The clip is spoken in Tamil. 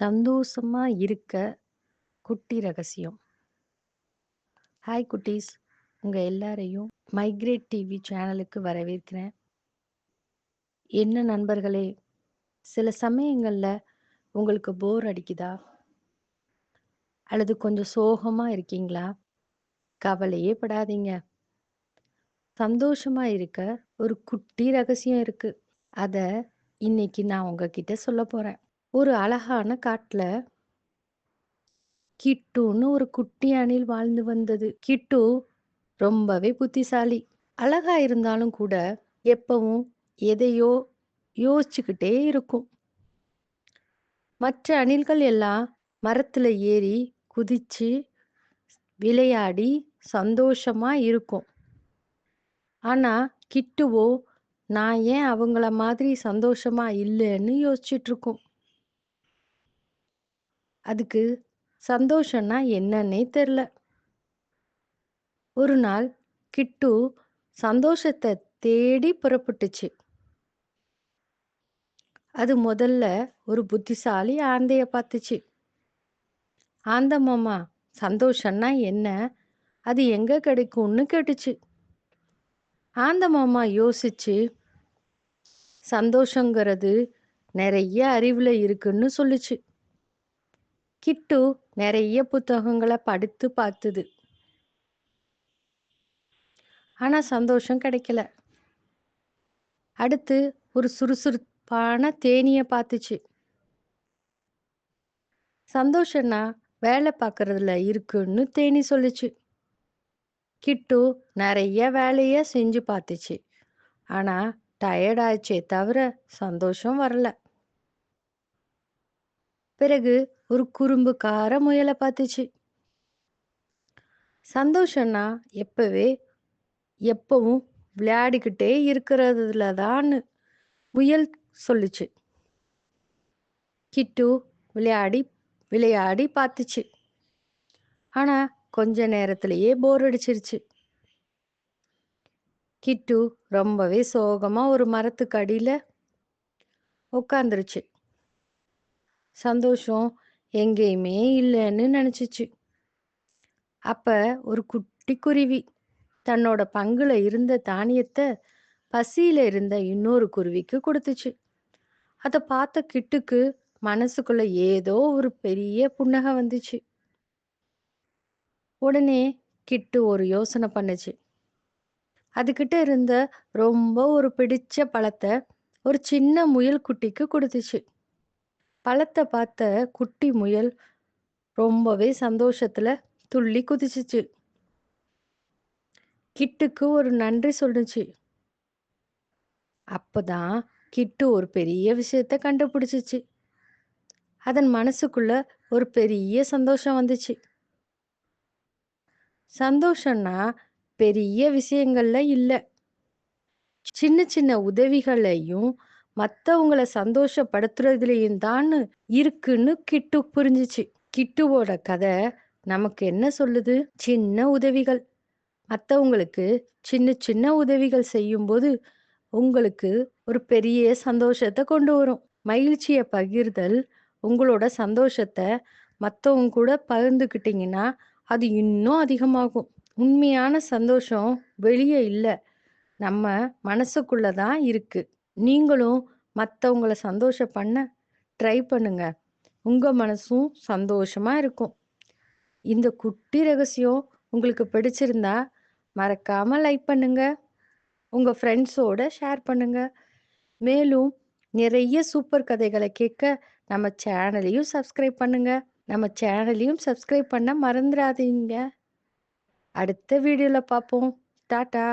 சந்தோஷமா இருக்க குட்டி ரகசியம். ஹாய் குட்டீஸ்! உங்க எல்லாரையும் மைக்ரேட் டிவி சேனலுக்கு வரவேற்கிறேன். என்ன நண்பர்களே, சில சமயங்கள்ல உங்களுக்கு போர் அடிக்குதா? அல்லது கொஞ்சம் சோகமா இருக்கீங்களா? கவலையே படாதீங்க. சந்தோஷமா இருக்க ஒரு குட்டி ரகசியம் இருக்கு. அதை இன்னைக்கு நான் உங்ககிட்ட சொல்ல போறேன். ஒரு அழகான காட்டுல கிட்டுன்னு ஒரு குட்டி அணில் வாழ்ந்து வந்தது. கிட்டு ரொம்பவே புத்திசாலி. அழகா இருந்தாலும் கூட எப்பவும் எதையோ யோசிச்சுக்கிட்டே இருக்கும். மற்ற அணில்கள் எல்லாம் மரத்துல ஏறி குதிச்சு விளையாடி சந்தோஷமா இருக்கும். ஆனா கிட்டுவோ நான் ஏன் அவங்கள மாதிரி சந்தோஷமா இல்லைன்னு யோசிச்சுட்டு இருக்கோம் அதுக்கு சந்தோஷம்னா என்னன்னே தெரில ஒரு நாள் கிட்டு சந்தோஷத்தை தேடி புறப்பட்டுச்சு. அது முதல்ல ஒரு புத்திசாலி ஆந்தைய பார்த்துச்சு. ஆந்த மாமா சந்தோஷம்னா என்ன? அது எங்க கிடைக்கும்னு கேட்டுச்சு. ஆந்த மாமா யோசிச்சு சந்தோஷங்கிறது நிறைய அறிவுல இருக்குன்னு சொல்லுச்சு. கிட்டு நிறைய புத்தகங்களை படித்து பார்த்துது ஆனா சந்தோஷம் கிடைக்கல. அடுத்து ஒரு சுறுசுறுப்பான தேனிய பார்த்துச்சு. சந்தோஷம்னா வேலை பார்க்கறதுல இருக்குன்னு தேனி சொல்லுச்சு. கிட்டு நிறைய வேலைய செஞ்சு பார்த்துச்சு. ஆனா டயர்ட் தவிர சந்தோஷம் வரல. பிறகு ஒரு குறும்புக்கார முயலை பார்த்துச்சு. சந்தோஷம்னா எப்பவே எப்பவும் விளையாடிக்கிட்டே இருக்கிறதுல தான் முயல் சொல்லுச்சு. கிட்டு விளையாடி விளையாடி பார்த்துச்சு. ஆனா கொஞ்ச நேரத்திலேயே போர் அடிச்சிருச்சு. கிட்டு ரொம்பவே சோகமா ஒரு மரத்துக்கு அடியில உட்காந்துருச்சு. சந்தோஷம் எங்கேயுமே இல்லைன்னு நினச்சிச்சு அப்ப ஒரு குட்டி குருவி தன்னோட பங்குல இருந்த தானியத்தை பசியில இருந்த இன்னொரு குருவிக்கு கொடுத்துச்சு. அதை பார்த்த கிட்டுக்கு மனசுக்குள்ள ஏதோ ஒரு பெரிய புன்னகை வந்துச்சு. உடனே கிட்டு ஒரு யோசனை பண்ணுச்சு. அதுகிட்ட இருந்த ரொம்ப ஒரு பிடிச்ச பழத்தை ஒரு சின்ன முயல் குட்டிக்கு கொடுத்துச்சு. பழத்தை பார்த்த குட்டி முயல் ரொம்பவே சந்தோஷத்துல துள்ளி குதிச்சிச்சு கிட்டுக்கு ஒரு நன்றி சொல்லுச்சு. அப்பதான் கிட்டு ஒரு பெரிய விஷயத்த கண்டுபிடிச்சிச்சு. அதன் மனசுக்குள்ள ஒரு பெரிய சந்தோஷம் வந்துச்சு. சந்தோஷம்னா பெரிய விஷயங்கள்ல இல்ல. சின்ன சின்ன உதவிகளையும் மத்தவங்கள சந்தோஷப்படுத்துறதுலயும் தான் இருக்குன்னு கிட்டு புரிஞ்சுச்சு. கிட்டுவோட கதை நமக்கு என்ன சொல்லுது? சின்ன உதவிகள் மற்றவங்களுக்கு சின்ன சின்ன உதவிகள் செய்யும்போது உங்களுக்கு ஒரு பெரிய சந்தோஷத்தை கொண்டு வரும். மகிழ்ச்சியை பகிர்தல் உங்களோட சந்தோஷத்தை மற்றவங்க கூட பகிர்ந்துக்கிட்டீங்கன்னா அது இன்னும் அதிகமாகும். உண்மையான சந்தோஷம் வெளியே இல்லை நம்ம மனசுக்குள்ளே தான் இருக்குது நீங்களும் மற்றவங்களை சந்தோஷம் பண்ண ட்ரை பண்ணுங்க. உங்க மனசும் சந்தோஷமா இருக்கும். இந்த குட்டி ரகசியம் உங்களுக்கு பிடிச்சிருந்தா மறக்காம லைக் பண்ணுங்க. உங்க ஃப்ரெண்ட்ஸோட ஷேர் பண்ணுங்க. மேலும் நிறைய சூப்பர் கதைகளை கேட்க நம்ம சேனலையும் சப்ஸ்கிரைப் பண்ணுங்க. நம்ம சேனலையும் சப்ஸ்கிரைப் பண்ண மறந்துடாதீங்க. அடுத்த வீடியோவில் பார்ப்போம். டாட்டா